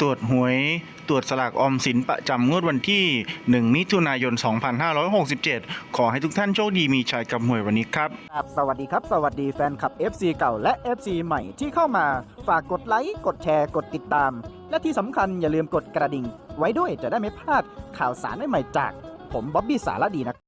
ตรวจหวยตรวจสลากออมสินประจำงวดวันที่ 1 มิถุนายน 2567 ขอให้ทุกท่านโชคดีมีชัยกับหวยวันนี้ครับ ครับสวัสดีครับ สวัสดีแฟนคลับ FC เก่าและ FC ใหม่ที่เข้ามา ฝากกดไลค์ กดแชร์ กดติดตาม และที่สำคัญอย่าลืมกดกระดิ่ง ไว้ด้วยจะได้ไม่พลาดข่าวสารใหม่ๆจาก ผมบ๊อบบี้สารดีนะ